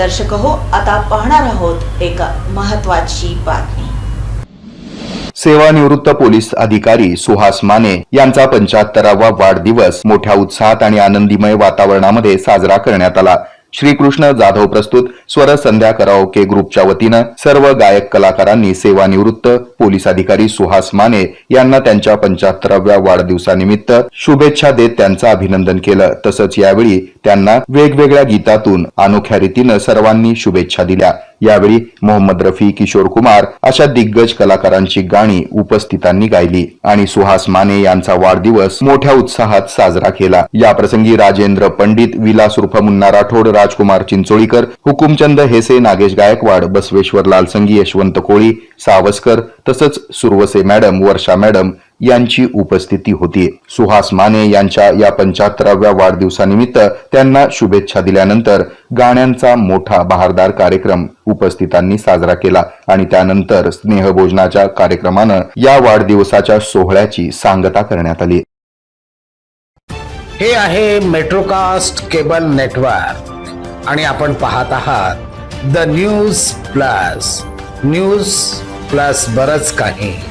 दर्शक हो आता पाहणार आहोत एक महत्वाची बातमी. सेवानिवृत्त पोलीस अधिकारी सुहास माने यांचा पंच्याहत्तरावा वाढदिवस मोठ्या उत्साहात आणि आनंदीमय वातावरणामध्ये साजरा करण्यात आला. श्रीकृष्ण जाधव प्रस्तुत स्वर संध्या कराओके ग्रुपच्या वतीनं सर्व गायक कलाकारांनी सेवानिवृत्त पोलीस अधिकारी सुहास माने यांना त्यांच्या पंच्याहत्तराव्या वाढदिवसानिमित्त शुभेच्छा देत त्यांचं अभिनंदन केलं. तसंच यावेळी त्यांना वेगवेगळ्या गीतातून अनोख्या रीतीनं सर्वांनी शुभेच्छा दिल्या. यावेळी मोहम्मद रफी किशोर कुमार अशा दिग्गज कलाकारांची गाणी उपस्थितांनी गायली आणि सुहास माने यांचा वाढदिवस मोठ्या उत्साहात साजरा केला. याप्रसंगी राजेंद्र पंडित विलास उर्फ मुन्ना राठोड राजकुमार चिंचोळीकर हुकुमचंद हेसे नागेश गायकवाड बसवेश्वर लालसंगी यशवंत कोळी सावस्कर तसंच सुरवसे मॅडम वर्षा मॅडम यांची उपस्थिती होती. सुहास माने यांच्या या पंच्याहत्तराव्या वाढदिवसानिमित्त त्यांना शुभेच्छा दिल्यानंतर गाण्यांचा मोठा बहारदार कार्यक्रम उपस्थितांनी साजरा केला आणि त्यानंतर स्नेहभोजनाच्या कार्यक्रमानं या वाढदिवसाच्या सोहळ्याची सांगता करण्यात आली. हे आहे मेट्रोकास्ट केबल नेटवर्क आणि आपण पाहत आहात the news plus. News plus बरंच काही.